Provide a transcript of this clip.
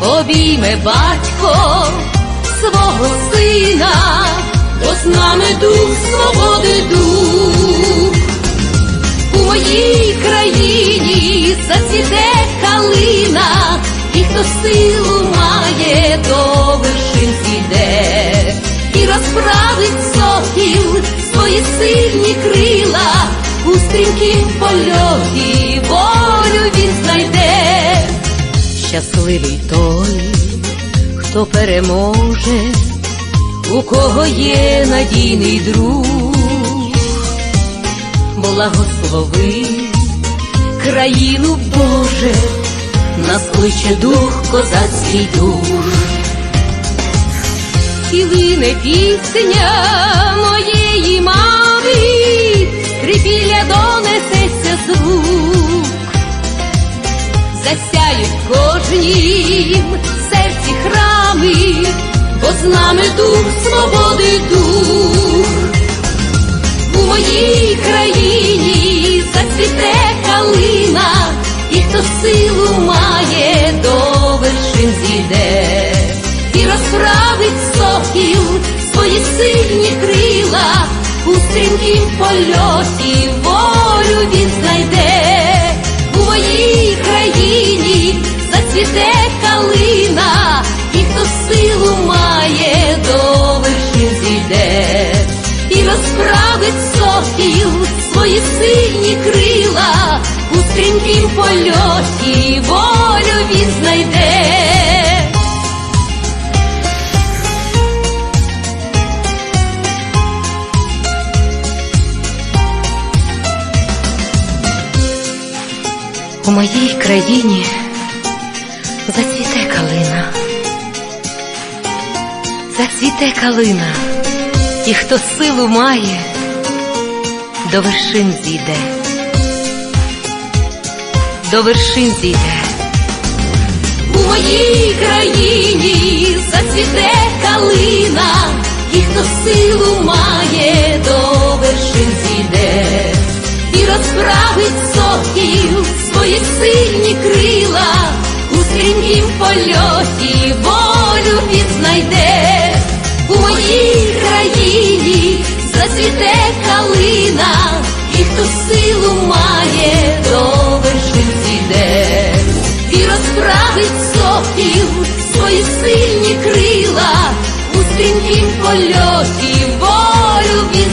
Обійме батько свого сина, бо з нами дух свободи дух. У моїй країні зацвіте калина, і хто силу має, до вершин зійде, і розправить сокіл свої сильні крила, у стрімкім польоті Щасливий той, хто переможе, у кого є надійний друг. Благослови країну Боже, нас кличе дух, козацький дух, і лине пісня моєї мами, засяють кожнім серці храми, бо з нами дух свободи дух. У моїй країні зацвіте калина, і хто силу має, до вершин зійде, і розправить сокіл свої сильні крила, у стрімкім польоті волю він знайде, моїй країні зацвіте калина, і хто силу має, до вершин зійде і розправить сокіл свої сильні крила, у стрімкім польоті волю він знайде. У моїй країні зацвіте калина, зацвіте калина, і хто силу має, до вершин зійде, до вершин зійде. У моїй країні зацвіте калина, і хто силу має, до і розправить сокіл свої сильні крила, у стрімкім польоті волю він знайде, у моїй країні зацвіте калина, і хто силу має, до вершин зійде, і розправить сокіл свої сильні крила, у стрімкім польоті волю він